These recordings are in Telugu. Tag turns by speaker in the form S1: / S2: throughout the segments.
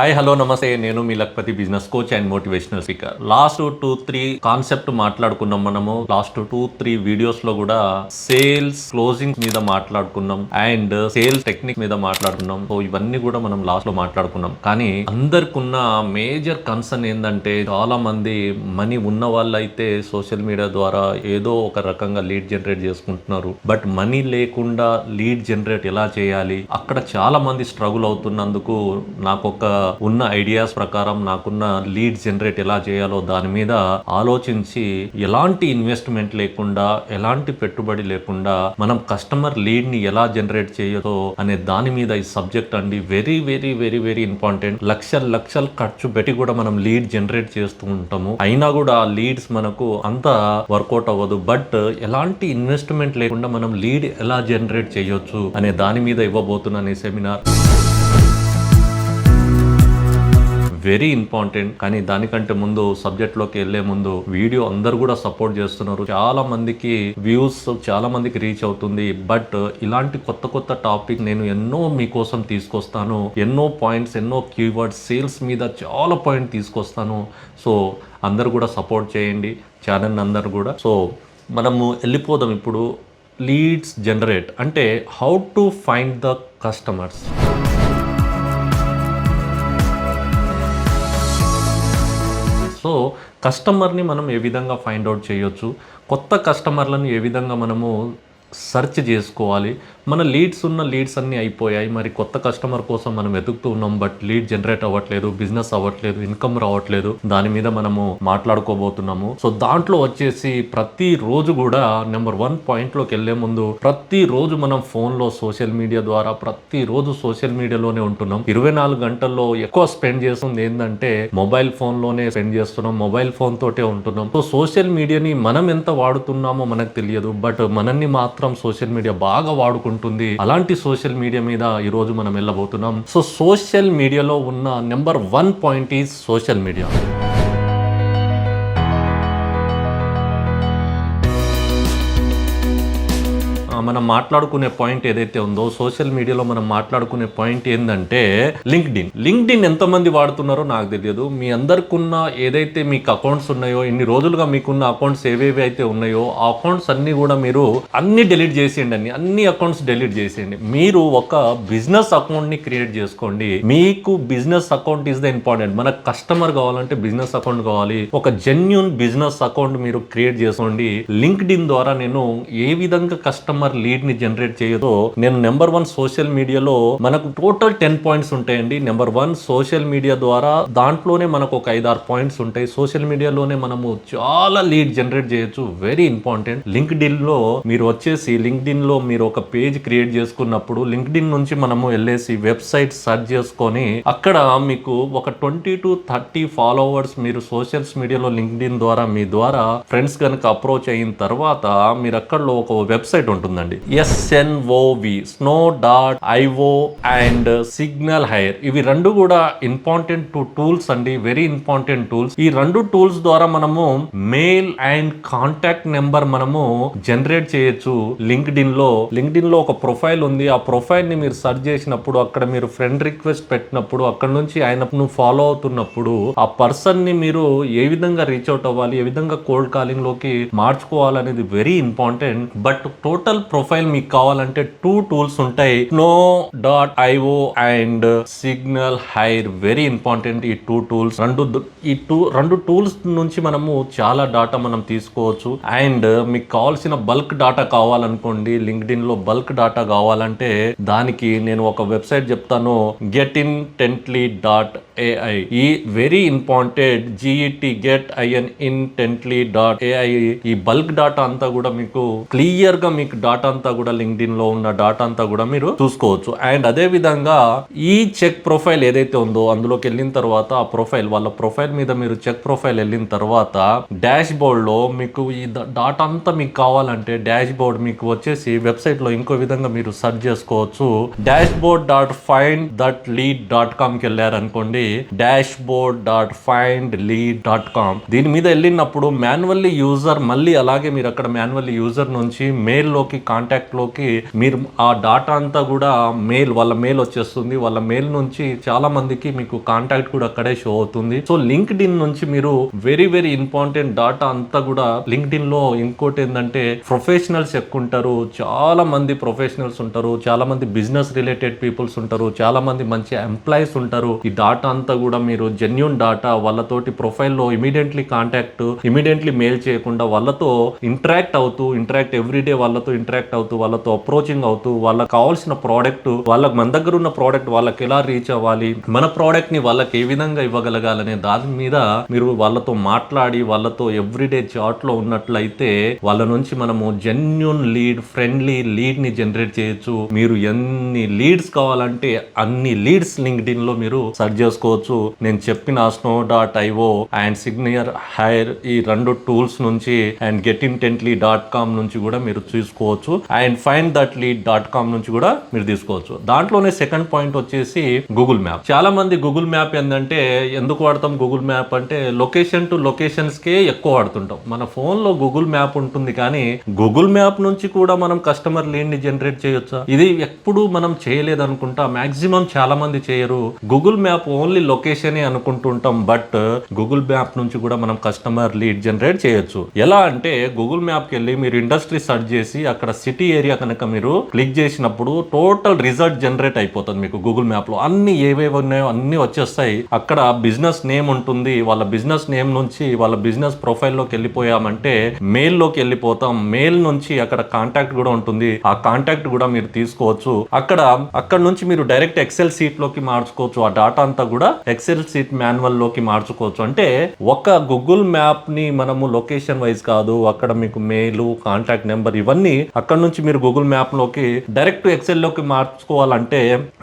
S1: Hi hello namaste. నేను మీ lakhpati business coach and motivational speaker. Last two three concept మాట్లాడుకున్నాం మనము. లాస్ట్ టూ త్రీ వీడియోస్లో కూడా సేల్స్ క్లోజింగ్ మీద మాట్లాడుకున్నాం అండ్ సేల్స్ టెక్నిక్ మీద మాట్లాడుకున్నాం. సో ఇవన్నీ కూడా మనం లాస్ట్లో మాట్లాడుకున్నాం. కానీ అందరికున్న మేజర్ కన్సర్న్ ఏంటంటే చాలా మంది మనీ ఉన్న వాళ్ళైతే సోషల్ మీడియా ద్వారా ఏదో ఒక రకంగా లీడ్ జనరేట్ చేసుకుంటున్నారు. బట్ మనీ లేకుండా లీడ్ జనరేట్ ఎలా చేయాలి? అక్కడ చాలా మంది స్ట్రగుల్ అవుతున్నందుకు నాకు ఒక ఉన్న ఐడియాస్ ప్రకారం నాకున్న లీడ్ జనరేట్ ఎలా చేయాలో దాని మీద ఆలోచించి ఎలాంటి ఇన్వెస్ట్మెంట్ లేకుండా ఎలాంటి పెట్టుబడి లేకుండా మనం కస్టమర్ లీడ్ని ఎలా జనరేట్ చేయదో అనే దాని మీద ఈ సబ్జెక్ట్ అండి. Very very very very important లక్షల లక్షలు ఖర్చు పెట్టి కూడా మనం లీడ్ జనరేట్ చేస్తూ ఉంటాము. అయినా కూడా ఆ లీడ్స్ మనకు అంత వర్కౌట్ అవ్వదు. బట్ ఎలాంటి ఇన్వెస్ట్మెంట్ లేకుండా మనం లీడ్ ఎలా జనరేట్ చేయొచ్చు అనే దాని మీద ఇవ్వబోతున్నాను ఈ సెమినార్ వెరీ ఇంపార్టెంట్. కానీ దానికంటే ముందు సబ్జెక్ట్లోకి వెళ్ళే ముందు వీడియో అందరు కూడా సపోర్ట్ చేస్తున్నారు. చాలా మందికి వ్యూస్ చాలా మందికి రీచ్ అవుతుంది. బట్ ఇలాంటి కొత్త కొత్త టాపిక్ నేను ఎన్నో మీకోసం తీసుకొస్తాను. ఎన్నో పాయింట్స్ ఎన్నో కీవర్డ్స్ సేల్స్ మీద చాలా పాయింట్ తీసుకొస్తాను. సో అందరు కూడా సపోర్ట్ చేయండి. ఛానల్ అందరు కూడా. సో మనము వెళ్ళిపోదాం ఇప్పుడు. లీడ్స్ జనరేట్ అంటే how to find the customers. So కస్టమర్ని మనం ఏ విధంగా ఫైండ్ అవుట్ చేయొచ్చు? కొత్త కస్టమర్లను ఏ విధంగా మనము సెర్చ్ చేసుకోవాలి? మన లీడ్స్ ఉన్న లీడ్స్ అన్నీ అయిపోయాయి. మరి కొత్త కస్టమర్ కోసం మనం వెతుకుతూ ఉన్నాం బట్ లీడ్ జనరేట్ అవ్వట్లేదు బిజినెస్ అవ్వట్లేదు ఇన్కమ్ రావట్లేదు. దాని మీద మనము మాట్లాడుకోబోతున్నాము. సో దాంట్లో వచ్చేసి ప్రతి రోజు కూడా నెంబర్ వన్ పాయింట్లోకి వెళ్ళే ముందు ప్రతి రోజు మనం ఫోన్లో సోషల్ మీడియా ద్వారా ప్రతి రోజు సోషల్ మీడియాలోనే ఉంటున్నాం. ఇరవై నాలుగు గంటల్లో ఎక్కువ స్పెండ్ చేస్తుంది ఏంటంటే మొబైల్ ఫోన్లోనే స్పెండ్ చేస్తున్నాం మొబైల్ ఫోన్ తోటే ఉంటున్నాం. సో సోషల్ మీడియాని మనం ఎంత వాడుతున్నామో మనకు తెలియదు బట్ మనల్ని మాత్రం సోషల్ మీడియా బాగా ఉంటుంది. అలాంటి సోషల్ మీడియా మీద ఈ రోజు మనం వెళ్ళబోతున్నాం. సో సోషల్ మీడియాలో ఉన్న number one point is social media. మనం మాట్లాడుకునే పాయింట్ ఏదైతే ఉందో సోషల్ మీడియాలో మనం మాట్లాడుకునే పాయింట్ ఏంటంటే లింక్డ్ ఇన్ లింక్డ్ ఇన్ ఎంతమంది వాడుతున్నారో నాకు తెలియదు. మీ అందరికున్న ఏదైతే మీకు అకౌంట్స్ ఉన్నాయో ఇన్ని రోజులుగా మీకున్న అకౌంట్స్ ఏవేవి అయితే ఉన్నాయో ఆ అకౌంట్స్ అన్ని కూడా మీరు అన్ని డిలీట్ చేసేయండి అన్ని. అన్ని అకౌంట్స్ డిలీట్ చేసేయండి. మీరు ఒక బిజినెస్ అకౌంట్ని క్రియేట్ చేసుకోండి. మీకు business account is the important. మనకు కస్టమర్ కావాలంటే బిజినెస్ అకౌంట్ కావాలి. ఒక జెన్యున్ బిజినెస్ అకౌంట్ మీరు క్రియేట్ చేసుకోండి. లింక్డ్ ఇన్ ద్వారా నేను ఏ విధంగా కస్టమర్ లీడ్ని జనరేట్ చేయదో నేను నెంబర్ వన్ సోషల్ మీడియాలో మనకు టోటల్ టెన్ పాయింట్స్ ఉంటాయండి. నెంబర్ వన్ సోషల్ మీడియా ద్వారా దాంట్లోనే మనకు ఒక ఐదు ఆరు పాయింట్స్ ఉంటాయి. సోషల్ మీడియాలోనే మనము చాలా లీడ్ జనరేట్ చేయొచ్చు. వెరీ ఇంపార్టెంట్ లింక్డ్ ఇన్లో మీరు వచ్చేసి లింక్డ్ ఇన్లో మీరు ఒక పేజ్ క్రియేట్ చేసుకున్నప్పుడు లింక్డ్ ఇన్ నుంచి మనము వెళ్ళేసి వెబ్సైట్ సెర్చ్ చేసుకొని అక్కడ మీకు ఒక ట్వంటీ టు థర్టీ ఫాలోవర్స్ మీరు సోషల్స్ మీడియాలో లింక్డ్ ఇన్ ద్వారా మీ ద్వారా ఫ్రెండ్స్ కనుక అప్రోచ్ అయిన తర్వాత మీరు అక్కడలో ఒక వెబ్సైట్ ఉంటుంది ఉంటుందండి S N O V Snov dot IO and Signal Hire ఇవి రెండు కూడా ఇంపార్టెంట్ టు టూల్స్ అండి. వెరీ ఇంపార్టెంట్ టూల్స్ ఈ రెండు టూల్స్ ద్వారా మనము మెయిల్ అండ్ కాంటాక్ట్ నెంబర్ మనము జనరేట్ చేయొచ్చు. లింక్డ్ ఇన్లో లింక్డ్ ఇన్లో ఒక ప్రొఫైల్ ఉంది. ఆ ప్రొఫైల్ని మీరు సెర్చ్ చేసినప్పుడు అక్కడ మీరు ఫ్రెండ్ రిక్వెస్ట్ పెట్టినప్పుడు అక్కడ నుంచి ఆయన ఫాలో అవుతున్నప్పుడు ఆ పర్సన్ని మీరు ఏ విధంగా రీచ్ అవుట్ అవ్వాలి ఏ విధంగా కోల్డ్ కాలింగ్లోకి మార్చుకోవాలనేది very important but total profile మీకు కావాలంటే టూ టూల్స్ ఉంటాయి. Snov dot IO and Signal Hire very important ఈ టూ టూల్స్ రెండు ఈ టూ రెండు టూల్స్ నుంచి మనము చాలా డాటా మనం తీసుకోవచ్చు. అండ్ మీకు కావాల్సిన బల్క్ డాటా కావాలనుకోండి లింక్డ్ఇన్లో బల్క్ డాటా కావాలంటే దానికి నేను ఒక వెబ్సైట్ చెప్తాను. Get intently dot AI ఈ very important G E T get I N intently dot AI ఈ బల్క్ డాటా అంతా కూడా మీకు క్లియర్గా మీకు డాటా అంతా కూడా లింక్డ్ ఇన్లో ఉన్న డాటా అంతా కూడా మీరు చూసుకోవచ్చు. అండ్ అదే విధంగా ఈ చెక్ ప్రొఫైల్ ఏదైతే ఉందో అందులోకి వెళ్ళిన తర్వాత ఆ ప్రొఫైల్ వాళ్ళ ప్రొఫైల్ మీద మీరు చెక్ ప్రొఫైల్ వెళ్ళిన తర్వాత డాష్ బోర్డ్లో మీకు ఈ డాటా అంతా మీకు కావాలంటే డాష్ బోర్డ్ మీకు వచ్చేసి వెబ్సైట్లో ఇంకో విధంగా మీరు సెర్చ్ చేసుకోవచ్చు. Dashboard dot find that lead dot కామ్కి వెళ్ళారనుకోండి చూడండి dashboard dot find lead dot com దీని మీద వెళ్ళినప్పుడు మాన్యువల్లీ యూజర్ మళ్ళీ అలాగే మీరు అక్కడ మాన్యువల్లీ యూజర్ నుంచి మెయిల్లోకి కాంటాక్ట్లోకి మీరు ఆ డాటా అంతా కూడా మెయిల్ వాళ్ళ మెయిల్ వచ్చేస్తుంది. వాళ్ళ మెయిల్ నుంచి చాలా మందికి మీకు కాంటాక్ట్ కూడా అక్కడే షో అవుతుంది. సో లింక్డ్ ఇన్ నుంచి మీరు వెరీ వెరీ ఇంపార్టెంట్ డాటా అంతా కూడా లింక్డ్ ఇన్లో ఇంకోటి ఏంటంటే ప్రొఫెషనల్స్ ఎక్కువ ఉంటారు. చాలా మంది ప్రొఫెషనల్స్ ఉంటారు. చాలా మంది బిజినెస్ రిలేటెడ్ పీపుల్స్ ఉంటారు. చాలా మంది మంచి ఎంప్లాయీస్ ఉంటారు. ఈ డాటా అంతా కూడా మీరు జెన్యున్ డాటా వాళ్ళతోటి ప్రొఫైల్లో ఇమీడియట్లీ కాంటాక్ట్ ఇమీడియట్లీ మెయిల్ చేయకుండా వాళ్ళతో ఇంటరాక్ట్ అవుతూ ఇంటరాక్ట్ ఎవ్రీడే వాళ్ళతో ఇంటరాక్ట్ అవుతూ వాళ్ళతో అప్రోచింగ్ అవుతూ వాళ్ళకి కావాల్సిన ప్రోడక్ట్ వాళ్ళకి మన దగ్గర ఉన్న ప్రోడక్ట్ వాళ్ళకి ఎలా రీచ్ అవ్వాలి మన ప్రోడక్ట్ని వాళ్ళకి ఏ విధంగా ఇవ్వగలగాలనే దాని మీద మీరు వాళ్ళతో మాట్లాడి వాళ్ళతో ఎవ్రీడే చాట్లో ఉన్నట్లయితే వాళ్ళ నుంచి మనము జెన్యున్ లీడ్ ఫ్రెండ్లీ లీడ్ని జనరేట్ చేయొచ్చు. మీరు ఎన్ని లీడ్స్ కావాలంటే అన్ని లీడ్స్ లింక్డ్ ఇన్లో మీరు సెర్చ్ చేసుకోవచ్చు నేను చెప్పిన Snov dot IO and Signal Hire ఈ రెండు టూల్స్ నుంచి and get intently dot com నుంచి కూడా మీరు చూసుకోవచ్చు. And find that lead dot com నుంచి కూడా మీరు తీసుకోవచ్చు. దాంట్లోనే సెకండ్ పాయింట్ వచ్చేసి గూగుల్ మ్యాప్ చాలా మంది గూగుల్ మ్యాప్ ఏంటంటే ఎందుకు వాడతాం గూగుల్ మ్యాప్ అంటే లొకేషన్ టు లొకేషన్స్ కే ఎక్కువ వాడుతుంటాం. మన ఫోన్లో గూగుల్ మ్యాప్ ఉంటుంది కానీ గూగుల్ మ్యాప్ నుంచి కూడా మనం కస్టమర్ లీడ్ని జనరేట్ చేయొచ్చా? ఇది ఎప్పుడు మనం చేయలేదనుకుంటా. మాక్సిమం చాలా మంది చేయరు. గూగుల్ మ్యాప్ ఓన్లీ లొకేషన్ అనుకుంటుంటాం బట్ గూగుల్ మ్యాప్ నుంచి కూడా మనం కస్టమర్ లీడ్ జనరేట్ చేయొచ్చు. ఎలా అంటే గూగుల్ మ్యాప్కి వెళ్ళి మీరు ఇండస్ట్రీ సెర్చ్ చేసి అక్కడ సిటీ ఏరియా కనుక మీరు క్లిక్ చేసినప్పుడు టోటల్ రిజల్ట్ జనరేట్ అయిపోతుంది మీకు గూగుల్ మ్యాప్లో అన్ని ఏవేవి ఉన్నాయో అన్ని వచ్చేస్తాయి. అక్కడ బిజినెస్ నేమ్ ఉంటుంది. వాళ్ళ బిజినెస్ నేమ్ నుంచి వాళ్ళ బిజినెస్ ప్రొఫైల్లోకి వెళ్ళిపోయామంటే మెయిల్లోకి వెళ్ళిపోతాం. మెయిల్ నుంచి అక్కడ కాంటాక్ట్ కూడా ఉంటుంది. ఆ కాంటాక్ట్ కూడా మీరు తీసుకోవచ్చు. అక్కడ అక్కడ నుంచి మీరు డైరెక్ట్ ఎక్సెల్ సీట్లోకి మార్చుకోవచ్చు. ఆ డాటా అంతా కూడా ఎక్సెల్ సీట్ మాన్యువల్లోకి మార్చుకోవచ్చు. అంటే ఒక గూగుల్ మ్యాప్ని మనము లొకేషన్ వైజ్ కాదు అక్కడ మీకు మెయిల్ కాంటాక్ట్ నెంబర్ ఇవన్నీ అక్కడ నుంచి మీరు గూగుల్ మ్యాప్లోకి డైరెక్ట్ ఎక్సెల్లోకి మార్చుకోవాలంటే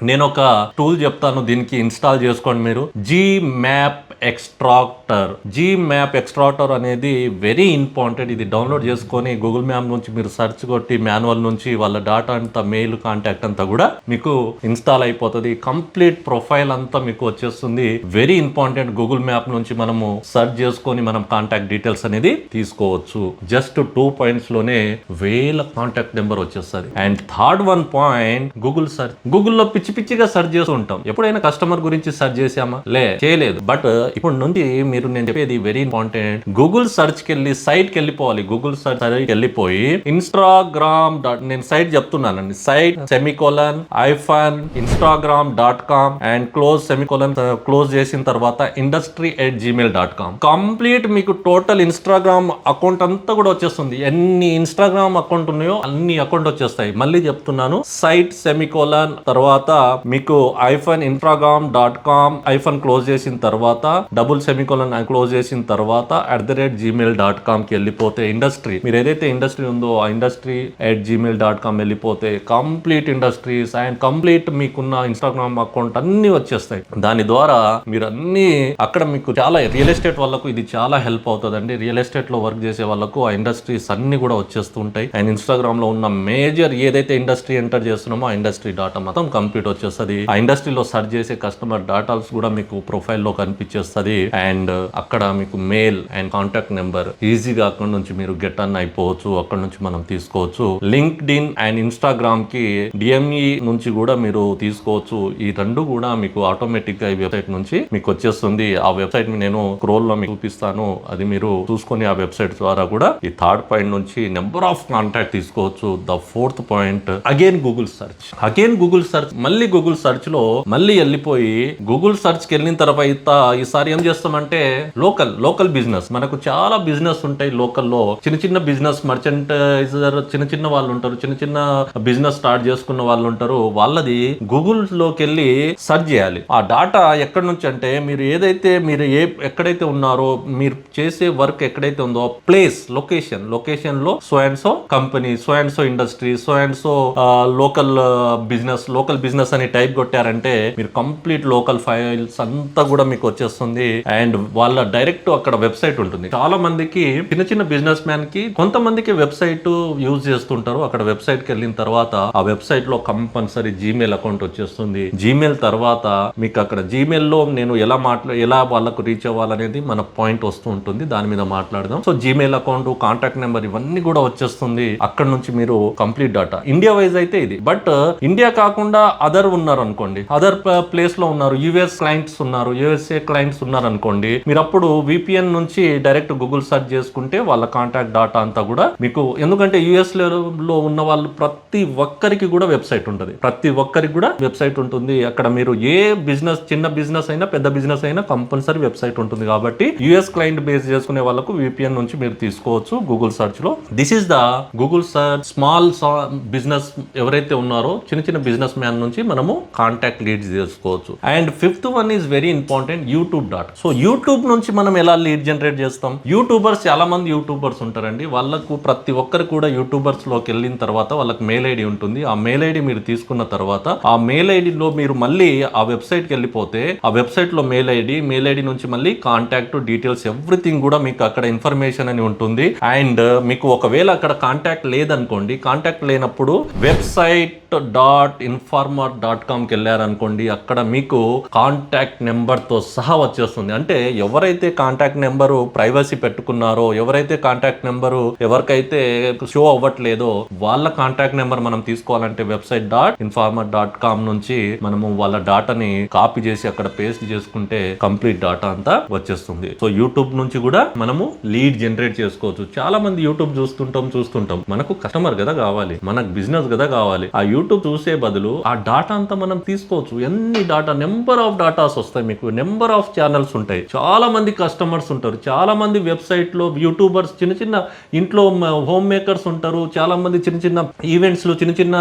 S1: నేను ఒక టూల్ చెప్తాను దీనికి ఇన్స్టాల్ చేసుకోండి మీరు. G map extractor G map extractor అనేది వెరీ ఇంపార్టెంట్ ఇది డౌన్లోడ్ చేసుకొని గూగుల్ మ్యాప్ నుంచి మీరు సెర్చ్ కొట్టి మాన్యువల్ నుంచి వాళ్ళ డాటా అంతా మెయిల్ కాంటాక్ట్ అంతా కూడా మీకు ఇన్స్టాల్ అయిపోతుంది. కంప్లీట్ ప్రొఫైల్ అంతా మీకు వచ్చేస్తుంది. వెరీ ఇంపార్టెంట్ గూగుల్ మ్యాప్ నుంచి మనము సెర్చ్ చేసుకొని మనం కాంటాక్ట్ డీటెయిల్స్ అనేది తీసుకోవచ్చు. జస్ట్ టూ పాయింట్స్లోనే వేల కాంటాక్ట్ నెంబర్ వచ్చేస్తుంది. And third one point Google search గూగుల్లో పిచ్చి పిచ్చిగా సెర్చ్ చేస్తూ ఉంటాం. ఎప్పుడైనా కస్టమర్ గురించి సెర్చ్ చేసామా? లే చేయలేదు. బట్ ఇప్పుడు నుండి మీరు నేను చెప్పేది వెరీ ఇంపార్టెంట్ గూగుల్ సెర్చ్కి వెళ్ళి సైట్కి వెళ్ళిపోవాలి గూగుల్ సెర్చ్ వెళ్ళిపోయి ఇన్స్టాగ్రామ్ డాట్ నేను సైట్ చెప్తున్నానండి. Site semicolon hyphen Instagram dot com and close semicolon close చేసిన తర్వాత industry at Gmail dot com complete మీకు టోటల్ ఇన్స్టాగ్రామ్ అకౌంట్ అంతా కూడా వచ్చేస్తుంది. ఎన్ని ఇన్స్టాగ్రామ్ అకౌంట్ ఉన్నాయో అన్ని అకౌంట్ వచ్చేస్తాయి. మళ్ళీ చెప్తున్నాను సైట్ సెమికోలన్ తర్వాత మీకు hyphen Instagram dot com hyphen close చేసిన తర్వాత డబుల్ సెమికోలన్ క్లోజ్ చేసిన తర్వాత at the rate Gmail dot కామ్కి వెళ్ళిపోతే ఇండస్ట్రీ మీరు ఏదైతే ఇండస్ట్రీ ఉందో ఆ industry at Gmail dot com వెళ్ళిపోతే కంప్లీట్ ఇండస్ట్రీస్ అండ్ కంప్లీట్ మీకున్న ఇన్స్టాగ్రామ్ అకౌంట్ అన్ని వచ్చేస్తాయి. దాని ద్వారా మీరు అన్ని అక్కడ మీకు చాలా రియల్ ఎస్టేట్ వాళ్ళకు ఇది చాలా హెల్ప్ అవుతుందండి. రియల్ ఎస్టేట్లో వర్క్ చేసే వాళ్ళకు ఆ ఇండస్ట్రీస్ అన్ని కూడా వచ్చేస్తూ ఉంటాయి అండ్ ఇన్స్టాగ్రామ్లో ఉన్న మేజర్ ఏదైతే ఇండస్ట్రీ ఎంటర్ చేస్తున్నామో ఆ ఇండస్ట్రీ డాటా మొత్తం కంప్లీట్ వచ్చేస్తుంది. ఆ ఇండస్ట్రీలో సర్చ్ చేసే కస్టమర్ డాటాస్ కూడా మీకు ప్రొఫైల్లో కనిపించేస్తుంది కనిపించేస్తుంది అండ్ uh, అక్కడ మీకు మెయిల్ అండ్ కాంటాక్ట్ నెంబర్ ఈజీగా అక్కడ నుంచి మీరు గెట్ అన్ అయిపోవచ్చు. అక్కడ నుంచి మనం తీసుకోవచ్చు. లింక్డ్ ఇన్ అండ్ ఇన్స్టాగ్రామ్కి డిఎంఈ నుంచి కూడా మీరు తీసుకోవచ్చు. ఈ రెండు కూడా మీకు ఆటోమేటిక్గా ఈ వెబ్సైట్ నుంచి మీకు వచ్చేస్తుంది. ఆ వెబ్సైట్ని నేను క్రోల్లో మీకు చూపిస్తాను. అది మీరు చూసుకొని ఆ వెబ్సైట్ ద్వారా కూడా ఈ థర్డ్ పాయింట్ నుంచి నెంబర్ ఆఫ్ కాంటాక్ట్ తీసుకోవచ్చు. The fourth point again Google search again Google search మళ్ళీ గూగుల్ సెర్చ్లో మళ్ళీ వెళ్ళిపోయి గూగుల్ సెర్చ్కి వెళ్ళిన తర్వాత ఈసారి ఏం చేస్తామంటే లోకల్ లోకల్ బిజినెస్. మనకు చాలా బిజినెస్ ఉంటాయి లోకల్లో. చిన్న చిన్న బిజినెస్ మర్చెంటైజర్ చిన్న చిన్న వాళ్ళు ఉంటారు. చిన్న చిన్న బిజినెస్ స్టార్ట్ చేసుకున్న వాళ్ళు ఉంటారు. వాళ్ళది గూగుల్లోకి వెళ్ళి సెర్చ్ చేయాలి. ఆ డాటా ఎక్కడి నుంచి అంటే మీరు ఏదైతే మీరు ఏ ఎక్కడైతే ఉన్నారో మీరు చేసే వర్క్ ఎక్కడైతే ఉందో ప్లేస్ లొకేషన్ లొకేషన్లో so and so company so and so industry so and so local business local business అని టైప్ కొట్టారంటే మీరు కంప్లీట్ లోకల్ ఫైల్స్ అంతా కూడా మీకు వచ్చేస్తుంది అండ్ వాళ్ళ డైరెక్ట్ అక్కడ వెబ్సైట్ ఉంటుంది. చాలా మందికి చిన్న చిన్న బిజినెస్ మ్యాన్కి కొంతమందికి వెబ్సైట్ యూజ్ చేస్తుంటారు. అక్కడ వెబ్సైట్కి వెళ్ళిన తర్వాత ఆ వెబ్సైట్లో కంపల్సరీ జీమెయిల్ అకౌంట్ వచ్చేస్తుంది. జీమెయిల్ తర్వాత మీకు అక్కడ జీమెయిల్లో నేను ఎలా మాట్లా ఎలా వాళ్ళకు రీచ్ అవ్వాలనేది మన పాయింట్ వస్తూ ఉంటుంది. దాని మీద మాట్లాడదాం. So Gmail account contact number ఇవన్నీ కూడా వచ్చేస్తుంది. అక్కడ నుంచి మీరు కంప్లీట్ డాటా. ఇండియా వైజ్ అయితే ఇది. బట్ ఇండియా కాకుండా అదర్ ఉన్నారు అనుకోండి అదర్ ప్లేస్లో ఉన్నారు. యుఎస్ క్లయింట్స్ ఉన్నారు. యుఎస్ఏ క్లయింట్స్ క్లయింట్స్ ఉన్నారనుకోండి మీరు అప్పుడు విపిఎన్ నుంచి డైరెక్ట్ గూగుల్ సెర్చ్ చేసుకుంటే వాళ్ళ కాంటాక్ట్ డాటా అంతా కూడా మీకు ఎందుకంటే యుఎస్లో ఉన్న వాళ్ళు ప్రతి ఒక్కరికి కూడా వెబ్సైట్ ఉంటుంది. ప్రతి ఒక్కరికి కూడా వెబ్సైట్ ఉంటుంది. అక్కడ మీరు ఏ బిజినెస్ చిన్న బిజినెస్ అయినా పెద్ద బిజినెస్ అయినా కంపల్సరీ వెబ్సైట్ ఉంటుంది. కాబట్టి యుఎస్ క్లయింట్ బేస్ చేసుకునే వాళ్ళకు విపిఎన్ నుంచి మీరు తీసుకోవచ్చు Google సెర్చ్లో. This is the Google search small business ఎవరైతే ఉన్నారో చిన్న చిన్న బిజినెస్ మ్యాన్ నుంచి మనము కాంటాక్ట్ లీడ్స్ చేసుకోవచ్చు. And fifth one is very important YouTube dot. So YouTube నుంచి మనం ఎలా లీడ్ జనరేట్ చేస్తాం? యూట్యూబర్స్ చాలా మంది యూట్యూబర్స్ ఉంటారండి. వాళ్ళకు ప్రతి ఒక్కరు కూడా యూట్యూబర్స్లోకి వెళ్ళిన తర్వాత వాళ్ళకి మెయిల్ ఐడి ఉంటుంది. ఆ మెయిల్ ఐడి మీరు తీసుకున్న తర్వాత ఆ మెయిల్ ఐడిలో మీరు మళ్ళీ ఆ వెబ్సైట్కి వెళ్ళిపోతే ఆ వెబ్సైట్లో మెయిల్ ఐడి మెయిల్ ఐడి నుంచి మళ్ళీ కాంటాక్ట్ డీటెయిల్స్ ఎవ్రీథింగ్ కూడా మీకు అక్కడ ఇన్ఫర్మేషన్ అని ఉంటుంది. అండ్ మీకు ఒకవేళ అక్కడ కాంటాక్ట్ లేదనుకోండి కాంటాక్ట్ లేనప్పుడు వెబ్సైట్ డాట్ ఇన్ఫార్మర్ డాట్ కామ్కి వెళ్ళారనుకోండి అక్కడ మీకు కాంటాక్ట్ నెంబర్తో సహా వచ్చేస్తుంది. అంటే ఎవరైతే కాంటాక్ట్ నెంబరు ప్రైవసీ పెట్టుకున్నారో ఎవరైతే కాంటాక్ట్ నెంబరు ఎవరికైతే షో అవ్వట్లేదో వాళ్ళ కాంటాక్ట్ నెంబర్ మనం తీసుకోవాలంటే website dot informer dot com నుంచి మనము వాళ్ళ డాటాని కాపీ చేసి అక్కడ పేస్ట్ చేసుకుంటే కంప్లీట్ డాటా అంతా వచ్చేస్తుంది. సో యూట్యూబ్ నుంచి కూడా మనము లీడ్ జనరేట్ చేసుకోవచ్చు. చాలా మంది యూట్యూబ్ చూస్తుంటాం చూస్తుంటాం. మనకు కస్టమర్ కదా కావాలి. మనకు బిజినెస్ కదా కావాలి. ఆ యూట్యూబ్ చూసే బదులు ఆ డాటా అంతా మనం తీసుకోవచ్చు. ఎన్ని డాటా నెంబర్ ఆఫ్ డాటాస్ వస్తాయి మీకు? నెంబర్ ఆఫ్ ఛానల్స్ ఉంటాయి. చాలా మంది కస్టమర్స్ ఉంటారు. చాలా మంది వెబ్సైట్లో యూట్యూబర్స్ చిన్న చిన్న ఇంట్లో హోమ్ మేకర్స్ ఉంటారు. చాలా మంది చిన్న చిన్న ఈవెంట్స్లో చిన్న చిన్న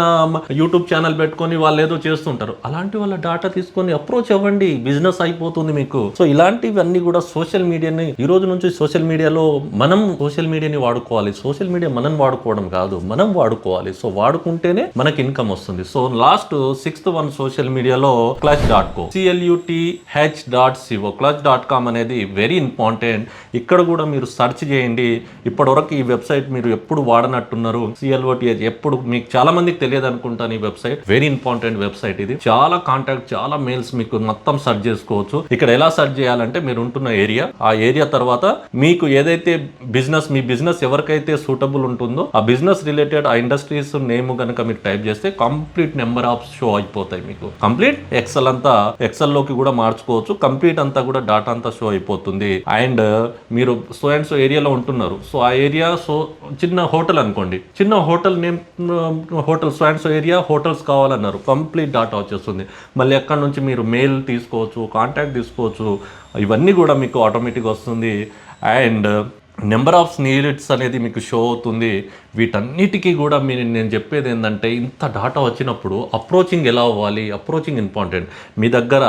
S1: యూట్యూబ్ ఛానల్ పెట్టుకొని వాళ్ళు ఏదో చేస్తుంటారు. అలాంటి వాళ్ళ డాటా తీసుకొని అప్రోచ్ అవ్వండి. బిజినెస్ అయిపోతుంది మీకు. సో ఇలాంటివన్నీ కూడా సోషల్ మీడియాని ఈ రోజు నుంచి సోషల్ మీడియాలో మనం సోషల్ మీడియాని వాడుకోవాలి. సోషల్ మీడియా మనం వాడుకోవడం కాదు. మనం వాడుకోవాలి. సో వాడుకుంటేనే మనకి ఇన్కమ్ వస్తుంది. So last sixth one social మీడియాలో clash dot co C L U T H dot C O clutch dot com అనేది వెరీ ఇంపార్టెంట్ ఇక్కడ కూడా మీరు సెర్చ్ చేయండి. ఇప్పటివరకు ఈ వెబ్సైట్ మీరు ఎప్పుడు వాడనట్టున్నారు? సిఎల్ఓటిహెచ్ ఎప్పుడు మీకు చాలా మందికి తెలియదు అనుకుంటాను ఈ వెబ్సైట్ వెరీ ఇంపార్టెంట్ వెబ్సైట్ ఇది. చాలా కాంటాక్ట్ చాలా మెయిల్స్ మీకు మొత్తం సెర్చ్ చేసుకోవచ్చు. ఇక్కడ ఎలా సెర్చ్ చేయాలంటే మీరు ఉంటున్న ఏరియా ఆ ఏరియా తర్వాత మీకు ఏదైతే బిజినెస్ మీ బిజినెస్ ఎవరికైతే సూటబుల్ ఉంటుందో ఆ బిజినెస్ రిలేటెడ్ ఆ ఇండస్ట్రీస్ నేమ్ కనుక మీరు టైప్ చేస్తే కంప్లీట్ నెంబర్ ఆఫ్ షో అయిపోతాయి మీకు. కంప్లీట్ ఎక్సెల్ అంతా ఎక్సెల్లోకి కూడా మార్చుకోవచ్చు. కంప్లీట్ అంతా కూడా డాటా అంతా షో అయిపోతుంది. అండ్ మీరు సో అండ్ సో ఏరియాలో ఉంటున్నారు. సో ఆ ఏరియా సో చిన్న హోటల్ అనుకోండి. చిన్న hotel name hotel so and so area hotels కావాలన్నారు. కంప్లీట్ డాటా వచ్చేస్తుంది. మళ్ళీ ఎక్కడి నుంచి మీరు మెయిల్ తీసుకోవచ్చు కాంటాక్ట్ తీసుకోవచ్చు ఇవన్నీ కూడా మీకు ఆటోమేటిక్ వస్తుంది. అండ్ నెంబర్ ఆఫ్ స్నీలిట్స్ అనేది మీకు షో అవుతుంది. వీటన్నిటికీ కూడా మీరు నేను చెప్పేది ఏంటంటే ఇంత డాటా వచ్చినప్పుడు అప్రోచింగ్ ఎలా అవ్వాలి అప్రోచింగ్ ఇంపార్టెంట్ మీ దగ్గర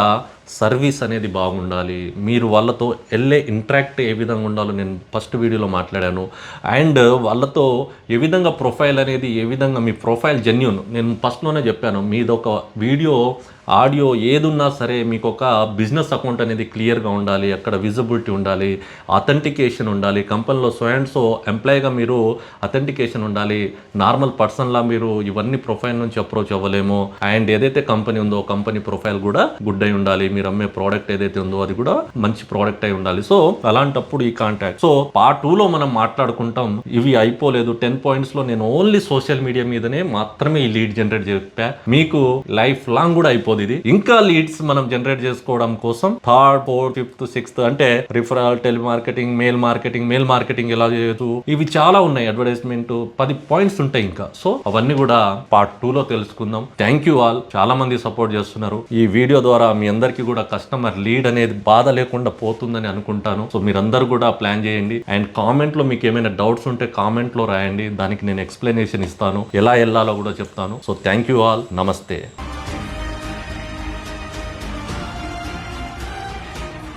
S1: సర్వీస్ అనేది బాగుండాలి. మీరు వాళ్ళతో వెళ్ళే ఇంటరాక్ట్ ఏ విధంగా ఉండాలో నేను ఫస్ట్ వీడియోలో మాట్లాడాను. అండ్ వాళ్ళతో ఏ విధంగా ప్రొఫైల్ అనేది ఏ విధంగా మీ ప్రొఫైల్ జెన్యున్ నేను ఫస్ట్లోనే చెప్పాను మీది ఒక వీడియో ఆడియో ఏదున్నా సరే మీకు ఒక బిజినెస్ అకౌంట్ అనేది క్లియర్గా ఉండాలి అక్కడ విజిబిలిటీ ఉండాలి అథెంటికేషన్ ఉండాలి. కంపెనీలో సో అండ్ సో ఎంప్లాయీగా మీరు అథెంటికేషన్ ఉండాలి. నార్మల్ పర్సన్లా మీరు ఇవన్నీ ప్రొఫైల్ నుంచి అప్రోచ్ అవ్వలేము. అండ్ ఏదైతే కంపెనీ ఉందో కంపెనీ ప్రొఫైల్ కూడా గుడ్ అయి ఉండాలి. మీరు అమ్మే ప్రోడక్ట్ ఏదైతే ఉందో అది కూడా మంచి ప్రోడక్ట్ అయి ఉండాలి. సో అలాంటప్పుడు ఈ కాంటాక్ట్ సో పార్ట్లో మనం మాట్లాడుకుంటాం. ఇవి అయిపోలేదు. టెన్ పాయింట్స్లో నేను ఓన్లీ సోషల్ మీడియా మీదనే మాత్రమే ఈ లీడ్ జనరేట్ చెప్పా. మీకు లైఫ్ లాంగ్ కూడా అయిపోదు ఇది. ఇంకా లీడ్స్ మనం జనరేట్ చేసుకోవడం కోసం థర్డ్ ఫోర్త్ ఫిఫ్త్ సిక్స్త్ అంటే referral telemarketing mail marketing mail marketing ఎలా చేయొచ్చు? ఇవి చాలా ఉన్నాయి. అడ్వర్టైజ్మెంట్ పది పాయింట్స్ ఉంటాయి ఇంకా. సో అవన్నీ కూడా పార్ట్ టూ లో తెలుసుకుందాం. థ్యాంక్ యూ ఆల్ చాలా మంది సపోర్ట్ చేస్తున్నారు. ఈ వీడియో ద్వారా మీ అందరికీ కూడా కస్టమర్ లీడ్ అనేది బాధ లేకుండా పోతుందని అనుకుంటాను. సో మీరందరూ కూడా ప్లాన్ చేయండి. అండ్ కామెంట్లో మీకు ఏమైనా డౌట్స్ ఉంటే కామెంట్లో రాయండి. దానికి నేను ఎక్స్ప్లెనేషన్ ఇస్తాను. ఎలా వెళ్ళాలో కూడా చెప్తాను. సో థ్యాంక్ యూ ఆల్ నమస్తే